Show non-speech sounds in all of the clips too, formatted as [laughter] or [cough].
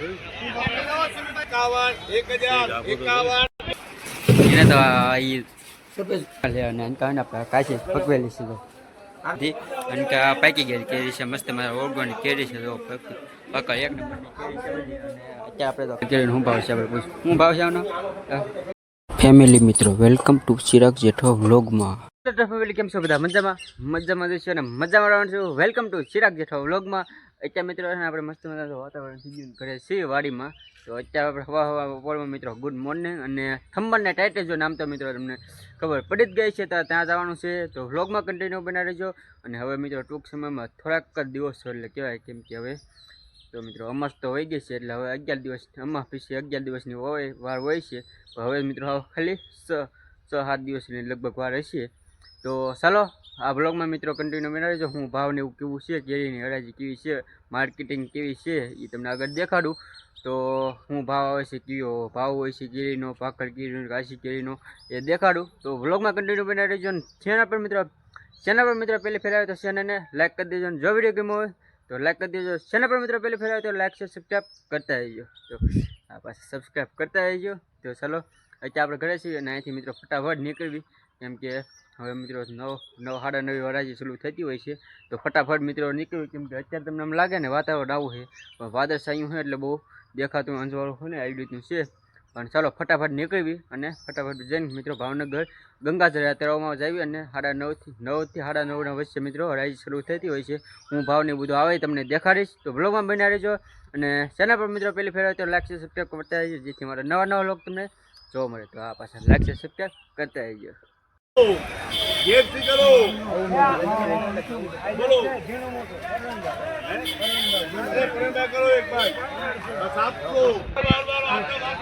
એને તો કાચી પકવેલી છે અને પાકી ગયેલી કેરી છે મસ્ત મારા ઓર્ગોનિક કેરી છે તો પકડ એક નંબરની કેરી છે શું ભાવ છે આપણે શું ભાવ છે આનો ફેમિલી મિત્રો, વેલકમ ટુ ચિરાગ જેઠો વ્લોગમાં. ફેમિલી કેમ છો બધા? મજામાં? મજામાં જશો અને મજામાં રહેવાનું છું. વેલકમ ટુ ચિરાગ જેઠો વ્લોગમાં. અત્યારે મિત્રો છે આપણે મસ્ત મજાનું વાતાવરણ થઈ ગયું ઘરે છીએ વાડીમાં. તો અત્યારે આપણે હવા હવા બપોરમાં મિત્રો ગુડ મોર્નિંગ અને થંબરને ટાઇટલ જો નામ તો મિત્રો તમને ખબર પડી જ ગઈ છે, તો ત્યાં જવાનું છે. તો વ્લોગમાં કન્ટિન્યુ બનાવી રહેજો. અને હવે મિત્રો ટૂંક સમયમાં થોડાક જ દિવસ, એટલે કહેવાય કેમ કે હવે તો મિત્રો અમાસ તો હોઈ ગઈ છે, એટલે હવે અગિયાર દિવસ, અમાસ પછી અગિયાર દિવસની હોય, વાર હોય છે. હવે મિત્રો હવે ખાલી છ સાત દિવસની લગભગ વાર હશે. તો ચાલો, આ બ્લોગમાં મિત્રો કન્ટિન્યુ રહેજો હું ભાવને એવું કેવું છે, કેરીની હરાજી કેવી છે માર્કેટિંગ કેવી છે એ તમને આગળ દેખાડું. તો હું ભાવ આવે છે કયો, ભાવ હોય છે કેરીનો, ભાખર કેરીનો, કાશી કેરીનો, એ દેખાડું. તો વ્લોગમાં કન્ટિન્યુ બનાવી દેજો અને ચેનલ પર મિત્રો ચેનલ પર મિત્રો પહેલી ફેરાવે તો ચેનલને લાઇક કરી દેજો અને જો વીડિયો ગમ્યો હોય તો લાઇક કરી દેજો. ચેનલ પર મિત્રો પહેલી ફેરાવે તો લાઇક છે સબસ્ક્રાઈબ કરતા રહેજો. તો આ પાસે સબસ્ક્રાઈબ કરતા રહેજો. તો ચાલો, અત્યારે આપણે ઘરે છીએ અને અહીંથી મિત્રો ફટાફટ નીકળવી. કેમ કે હવે મિત્રો નવ નવ સાડા નવી વરાજી શરૂ થતી હોય છે. તો ફટાફટ મિત્રો નીકળ્યું, કેમ કે અત્યારે તમને એમ લાગે ને વાતાવરણ આવું છે. પણ વાદળ છાયું છે એટલે બહુ દેખાતું અંજવાળું હોય ને, આવી રીતનું છે. પણ ચાલો ફટાફટ નીકળવી અને ફટાફટ જઈને મિત્રો ભાવનગર ગંગાજળ યાત્રાઓમાં જાવી અને સાડા નવથી નવથી સાડા નવના વચ્ચે મિત્રો હરાજી શરૂ થતી હોય છે. હું ભાવને બધું આવે તમને દેખાડીશ. તો બ્લોગમાં બન્યા રહેજો અને ચેનલ પર મિત્રો પહેલી ફેરવાય તો લાઈક છે સબસ્ક્રાઈબ કરતા રહેજો જેથી મારા નવા નવા લોક તમને જોવા મળે. તો આ પાછા લાઈક છે સબસ્ક્રાઈબ કરતા રહેજો গেট ফিকারো बोलो प्रेरणा करो एक बार बस आपको बार बार आपका बात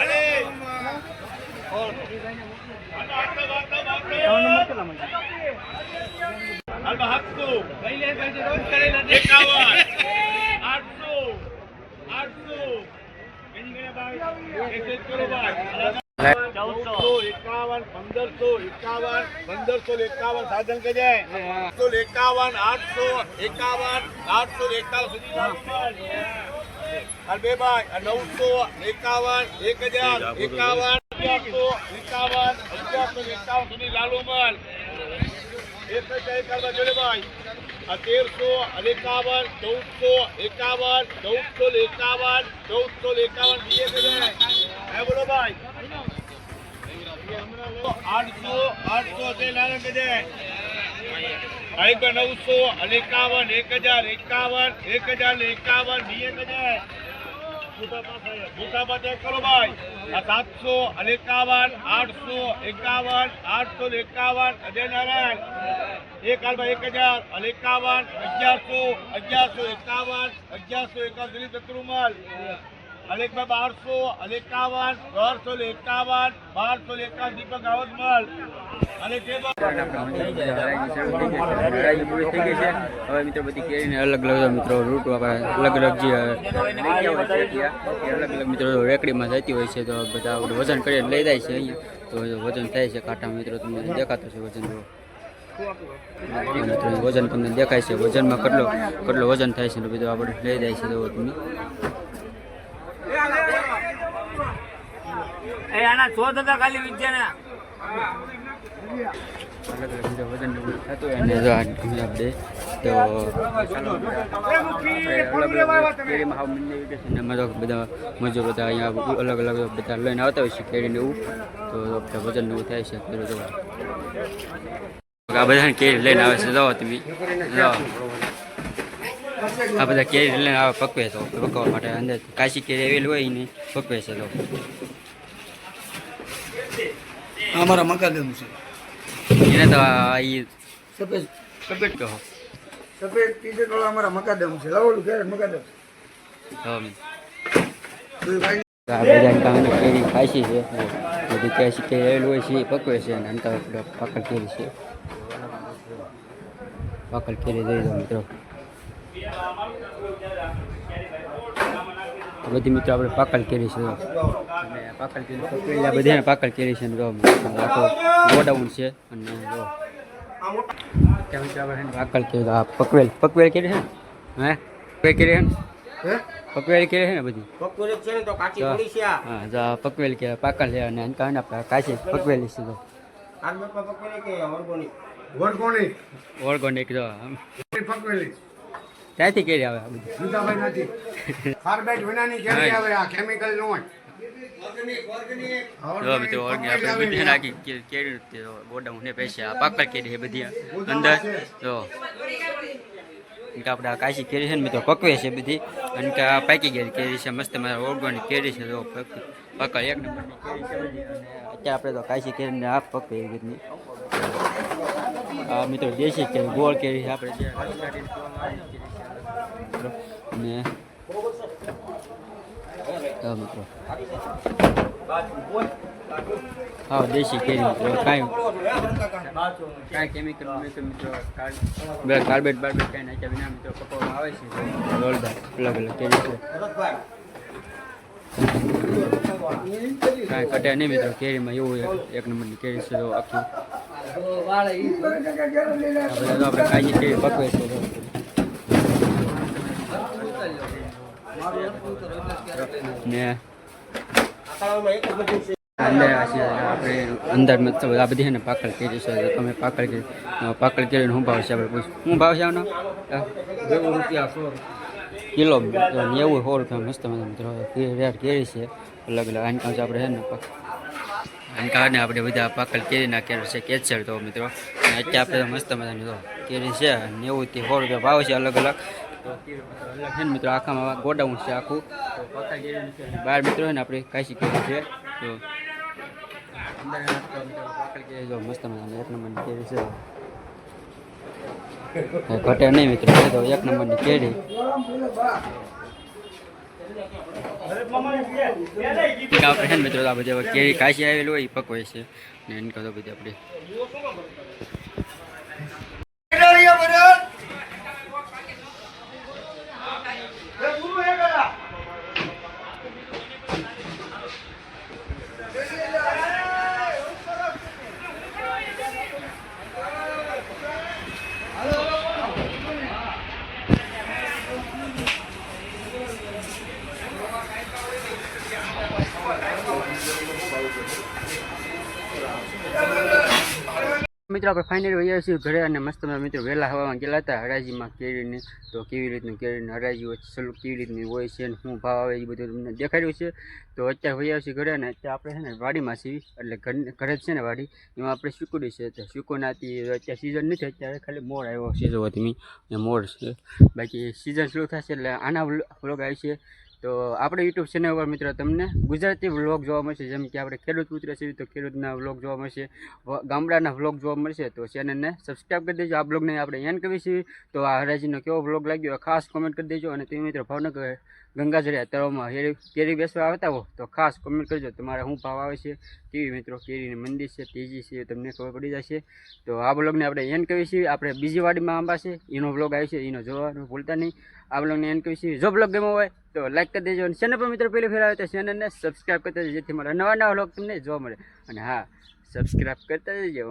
अरे अल्प हाथ को एकावन आठ सौ आठ सौ સાધન કે આઠસો એકાવન આઠસો એકાવન આઠસો એકાવન સુધી બે નવસો એકાવન એક હજાર એકાવન અગિયારસો એકાવન અગિયારસો એકાવન સુધી લાલુમલ એક કરવા જોઈએ ભાઈ તેરસો એકાવન ચૌદસો એકાવન ચૌદસો એકાવન ચૌદસો એકાવન હે બોલો ભાઈ આઠસો આઠસો તે નારાયણ કે જાય એક નવસો એકાવન એક હજાર એકાવન એક હજાર એકાવન બે કે સાતસો એકાવન, આઠસો એકાવન આઠસો એકાવન અજય એક હાલ એક હજાર એકાવન, અગિયારસો અગિયારસો એકાવન અગિયારસો એકાવન, દિલીપ ચતુર્મલ. અલગ અલગ મિત્રો રૂટ અલગ અલગ જે અલગ અલગ મિત્રો રેકડીમાં જતી હોય છે, તો બધા વજન કરીને લઈ જાય છે અહીંયા. તો વજન થાય છે કાંટા મિત્રો, તમને દેખાતો છે વજન. મિત્રો, વજન તમને દેખાય છે. વજનમાં કેટલો કેટલો વજન થાય છે બધું આપણે લઈ જાય છે તો તમે એ આના શોધ હતા ખાલી વિદ્યાના અલગ અલગ મિત્રો વજન થતું હોય અને જો આ તમે આપણે તો ચાલો આપણે અલગ અલગ કેરીમાં હાવ તો બધા મજો બધા અહીંયા અલગ અલગ બધા લઈને આવતા હોય છે કેરીને એવું. તો વજન એવું થાય છે આ બધા કેરી લઈને આવે છે જાઓ તમે. જાઓ આ બધા કેરી લઈને આવે પકવે તો પકવવા માટે અંદર કાશી કેરી આવેલી હોય ને પકવે છે તો અમારા મકાદમ છે. એને તો એ સફેદ સફેદ કહો. સફેદ ટી-શર્ટ વાળા અમારા મકાદમ છે. લાવોલું ક્યારે મકાદમ કેરી ખાસી છે. બધી કાશી કેરી આવેલું હોય છે એ પકવે છે. અને અંતર પાકલ કેરી છે. પાકલ કેરી દઈ દો મિત્રો. બધી મિત્રો આપણે પાકલ કેરી છે. અને પાકળ કેરી પકવેલી આ બધી પાકલ કેરી છે ને જો આખો ગોડાઉન છે અને જો. કેમ છે આપણે આ પકવેલ પકવેલ કેરી છે ને? હે? પકવેલ કે છે ને? પકવેલ કેરી છે ને બધી? હા જો પકવેલ કે પાકલ છે અને એના કારણે આપણે કાશી પકવેલી છે તો વડકોણી ઓર્ગોનિક? જો. આમ પકવેલી. ત્યાંથી કેરી આવે આ બધી? નથી. [laughs] કાર્બાઇડ વિનાની કેરી આવે આ કેમિકલ નો હોય. જો મિત્રો ઓર્ગેનિક આપણે બધી નાખી કેરી તે ગોડાઉન ને પૈસા આ કેરી છે બધી અંદર. જો. આપણે આ કાશી કેરી છે ને મિત્રો પકવે છે બધી. અને કે આ પાકી ગયેલી કેરી છે મસ્ત મારા ઓર્ગોનિક કેરી છે જો પક- એક નંબરની કેરી છે અત્યારે આપણે તો કાશી કેરીને આ પકવે એવી રીતની. આ મિત્રો દેશી કેરી ગોળ કેરી છે આપણે અને હા દેશી કેરી, મિત્રો. કાંઈ કાંઈ કેમિકલ, મિત્રો મિત્રો બધા કાર્બેટ બાર્બેટ કાંઈ નાખ્યા વિના, મિત્રો, પકવવામાં આવે છે. જોરદાર, અલગ અલગ કેરી છે. કાંઈ કટે નહીં, મિત્રો. કેરીમાં એવું એક- નંબરની કેરી છે તો આખી. આપણે કાંઈ કેરી પકવે છે. ને અંદર આ છે આપણે અંદર મતલબ આ બધી છે ને પાકળ કેરી છે તમે પાકળ કેરી પાકળ કેરીનો શું ભાવ છે આપણે પૂછ શું ભાવ છે આનો? નેવું રૂપિયા સો. કિલો નેવું સો રૂપિયા મસ્ત મજા મિત્રો રેટ કેરી છે? અલગ અલગ આની પાસે આપણે છે ને આને કારણે આપણે બધા પાકલ કેરીના કેર છે કેચર તો મિત્રો. અત્યારે આપણે મસ્ત મજાની તો કેરી છે નેવુંથી સો રૂપિયા ભાવ છે અલગ અલગ. છે મિત્રો આખામાં ગોડાઉન છે આખું. બાર મિત્રો છે ને આપણે કાશી કેરી છે. તો મસ્ત મજાની એક નંબરની કેરી છે. ઘટે નહીં મિત્રો એક નંબરની કેરી. આપણે મિત્રો, આ કેરી કાશી આવેલી હોય, એ પકવે છે. ને એને કહો બધી આપણે મિત્રો, આપણે ફાઇનલ વયા છીએ ઘરે અને મસ્ત મિત્રો, વહેલા હવામાં ગયેલા હતા, હરાજીમાં કેરીને, તો કેવી રીતનું કેરીની હરાજી હોય સલુક કેવી રીતની હોય છે અને શું ભાવ આવે એ બધું તમને દેખાડ્યું છે. તો અત્યારે વયા છીએ ઘરે અને અત્યારે આપણે છે ને વાડીમાં છીએ, એટલે ઘર જ છે ને વાડી, એમાં આપણે શીકુડી છે. તો શીકોનાથી અત્યારે સિઝન નથી, અત્યારે ખાલી મોર આવ્યો છે, જોવા તમે મોર છે. બાકી સિઝન શરૂ થશે એટલે આના વ્લોગ આવશે તો આપણે યુટ્યુબ ચેનલ પર મિત્રો તમને ગુજરાતી વ્લોગ જોવા મળશે. જેમ કે આપણે ખેડૂત પુત્ર છીએ તો ખેડૂતના વ્લોગ જોવા મળશે ગામડાના વ્લોગ જોવા મળશે, તો ચેનલને સબસ્ક્રાઈબ કરી દેજો. આ બ્લોગને આપણે એન કરીએ છીએ. તો આ હરાજીનો કેવો વ્લોગ લાગ્યો ખાસ કોમેન્ટ કરી દેજો. અને તમે મિત્રો ભાવનગર ગંગાજળિયા તળાવમાં કેરી બેસવા આવતા હો, તો ખાસ કોમેન્ટ કરજો. તમારે શું ભાવ આવે છે? કેવી મિત્રો કેરીની મંદિર છે, તેજી છે, તમને ખબર પડી જશે. તો આ બ્લોગને આપણે એન કહીએ છીએ. આપણે બીજી વાડીમાં આંબા એનો બ્લોગ આવ્યો છે, એનો જોવાનું ભૂલતા નહીં. આ બ્લોગને એન કહીએ છીએ. જો બ્લોગ ગમ્યો હોય તો લાઈક કરી દેજો અને ચેનલ પર મિત્રો પહેલી ફેર આવે તો ચેનલને સબસ્ક્રાઈબ કરતા જેથી મારા નવા નવા બ્લોગ તમને જોવા મળે. અને હા સબસ્ક્રાઈબ કરતા જજો